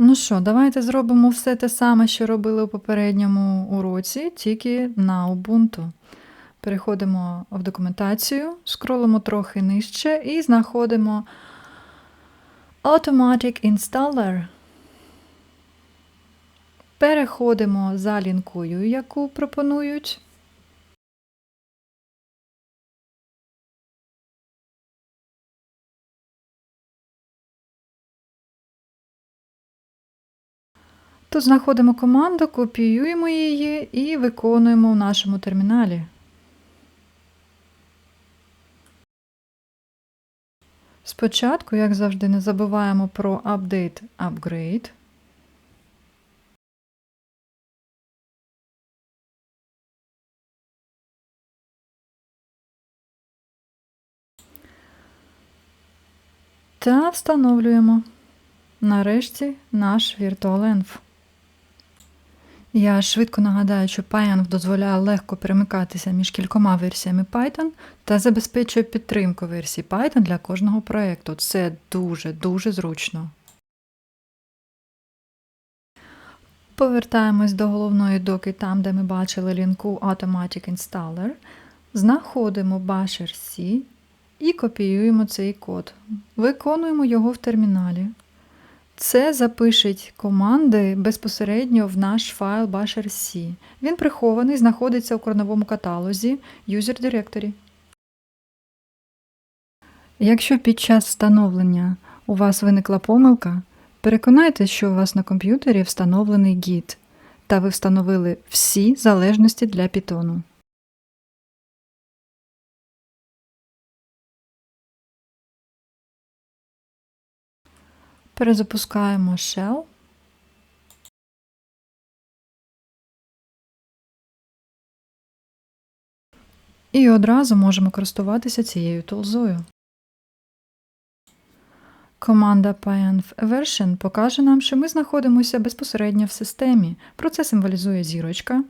Ну що, давайте зробимо все те саме, що робили у попередньому уроці, тільки на Ubuntu. Переходимо в документацію, скролимо трохи нижче і знаходимо Automatic Installer. Переходимо за лінкою, яку пропонують. Тут знаходимо команду, копіюємо її і виконуємо в нашому терміналі. Спочатку, як завжди, не забуваємо про Update Upgrade. Та встановлюємо нарешті наш VirtualEnv. Я швидко нагадаю, що PyEnv дозволяє легко перемикатися між кількома версіями Python та забезпечує підтримку версій Python для кожного проєкту. Це дуже-дуже зручно. Повертаємось до головної доки, там, де ми бачили лінку Automatic Installer. Знаходимо Basher C і копіюємо цей код. Виконуємо його в терміналі. Це запишеть команди безпосередньо в наш файл basher.c. Він прихований, знаходиться у корневому каталозі User Directory. Якщо під час встановлення у вас виникла помилка, переконайтеся, що у вас на комп'ютері встановлений Git, та ви встановили всі залежності для Python. Перезапускаємо shell. І одразу можемо користуватися цією тулзою. Команда pyenv version покаже нам, що ми знаходимося безпосередньо в системі. Про це символізує зірочка.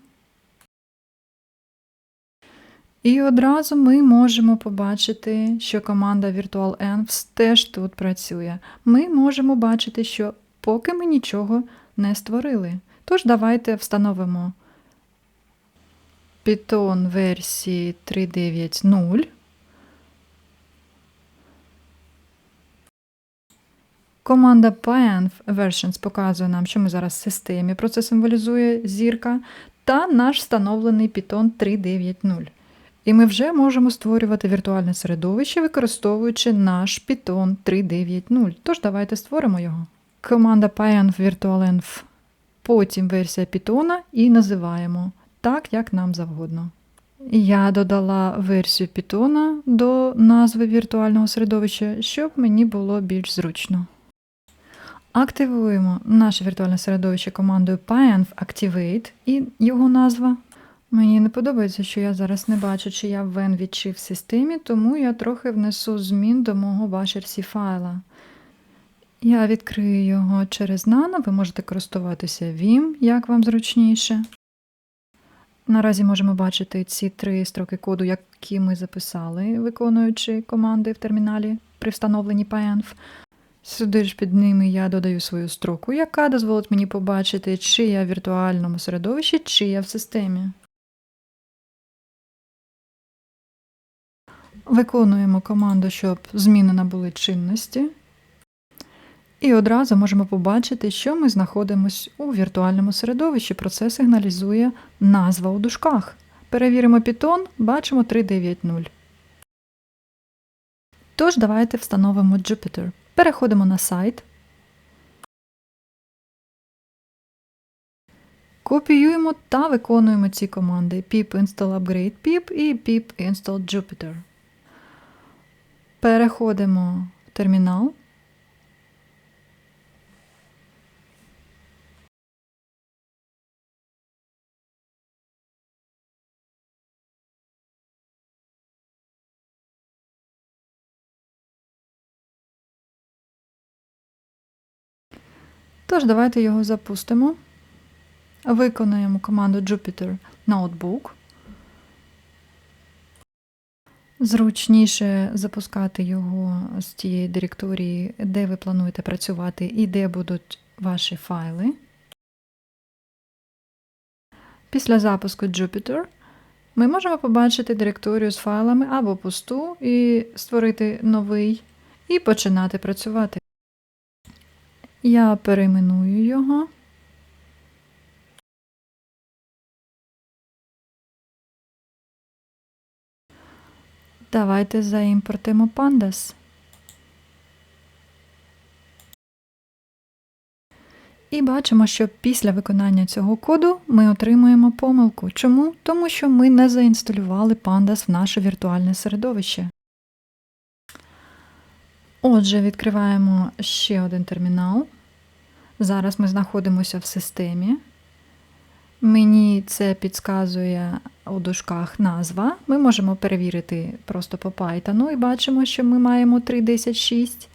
І одразу ми можемо побачити, що команда VirtualEnv теж тут працює. Ми можемо бачити, що поки ми нічого не створили. Тож давайте встановимо Python версії 3.9.0. Команда pyenv versions показує нам, що ми зараз в системі, про це символізує зірка, та наш встановлений Python 3.9.0. І ми вже можемо створювати віртуальне середовище, використовуючи наш Python 3.9.0. Тож давайте створимо його. Команда pyenv virtualenv, потім версія Python і називаємо так, як нам завгодно. Я додала версію Python до назви віртуального середовища, щоб мені було більш зручно. Активуємо наше віртуальне середовище командою pyenv activate і його назва Мені не подобається, що я зараз не бачу, чи я в Envy, чи в системі, тому я трохи внесу змін до мого Basher.c файла. Я відкрию його через Nano, ви можете користуватися Vim, як вам зручніше. Наразі можемо бачити ці три строки коду, які ми записали, виконуючи команди в терміналі при встановленні PyEnv. Сюди ж під ними я додаю свою строку, яка дозволить мені побачити, чи я в віртуальному середовищі, чи я в системі. Виконуємо команду, щоб зміни набули чинності. І одразу можемо побачити, що ми знаходимося у віртуальному середовищі. Про це сигналізує назва у дужках. Перевіримо Python, бачимо 3.9.0. Тож, давайте встановимо Jupyter. Переходимо на сайт. Копіюємо та виконуємо ці команди pip install upgrade pip і pip install Jupyter. Переходимо в термінал. Тож, давайте його запустимо. Виконуємо команду Jupyter Notebook. Зручніше запускати його з тієї директорії, де ви плануєте працювати і де будуть ваші файли. Після запуску Jupyter ми можемо побачити директорію з файлами або пусту і створити новий, і починати працювати. Я перейменую його. Давайте заімпортимо Pandas. І бачимо, що після виконання цього коду ми отримуємо помилку. Чому? Тому що ми не заінсталювали Pandas в наше віртуальне середовище. Отже, відкриваємо ще один термінал. Зараз ми знаходимося в системі. Мені це підказує у дужках назва. Ми можемо перевірити просто по Python і бачимо, що ми маємо 3.10.6.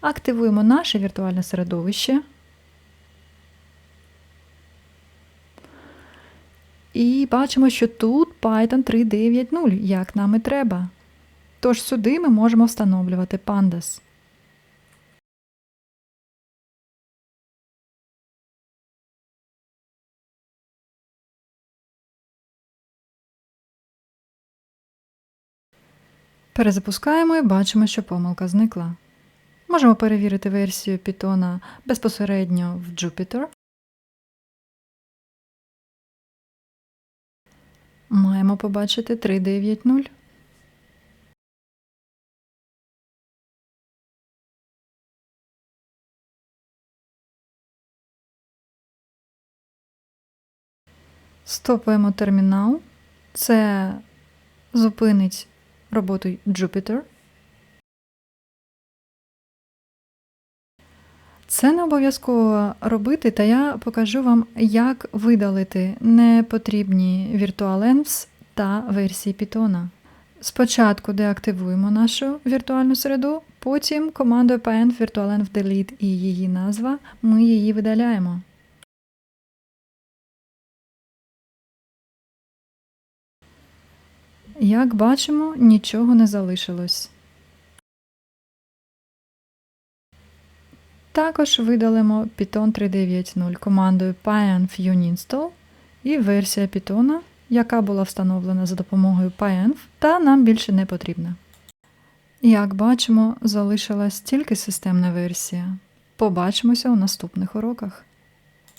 Активуємо наше віртуальне середовище. І бачимо, що тут Python 3.9.0, як нам і треба. Тож сюди ми можемо встановлювати Pandas. Перезапускаємо і бачимо, що помилка зникла. Можемо перевірити версію Python безпосередньо в Jupyter. Маємо побачити 3.9.0. Стопуємо термінал. Це зупинить роботу Jupyter. Це не обов'язково робити, та я покажу вам, як видалити непотрібні VirtualEnvs та версії Python. Спочатку деактивуємо нашу віртуальну середу, потім командою pyenv virtualenv delete і її назва ми її видаляємо. Як бачимо, нічого не залишилось. Також видалимо Python 3.9.0 командою pyenv uninstall і версія Python, яка була встановлена за допомогою pyenv, та нам більше не потрібна. Як бачимо, залишилась тільки системна версія. Побачимося у наступних уроках.